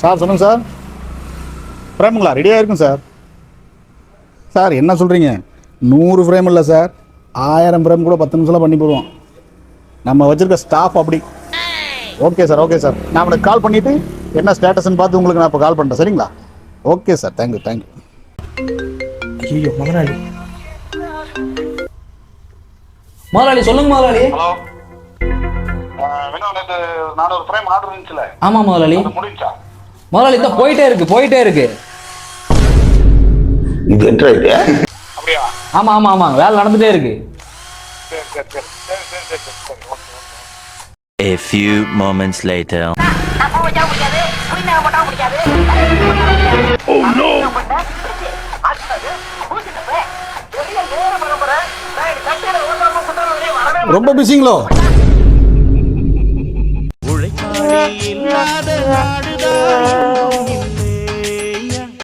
Sir சொல்லுங்கள் sir. ஃப்ரேமுங்களா ரெடியாக இருக்கும் சார். சார் என்ன சொல்கிறீங்க நூறு ஃப்ரேம் இல்லை சார். ஆயிரம் ஃப்ரேம் கூட பத்து நிமிஷத்தில் பண்ணி போடுவோம். நம்ம வச்சிருக்க ஸ்டாஃப் அப்படி. Okay sir okay sir. நான் உங்களுக்கு கால் பண்ணிவிட்டு என்ன ஸ்டேட்டஸ்ன்னு பார்த்து உங்களுக்கு நான் இப்போ கால் பண்ணுறேன் சரிங்களா? ஓகே சார் தேங்க்யூ தேங்க்யூ ஐயோ முதலாளி முதலாளி சொல்லுங்க முதலாளி ஆமா முதலாளி. முதலாளி தான் போயிட்டே இருக்கு போயிட்டே இருக்கு. இது என்ன இது ஆமா ஆமா ஆமா வேலை நடந்துட்டே இருக்கு. A few moments later. Oh no! ரொம்ப பிஸிங்களோ Bye.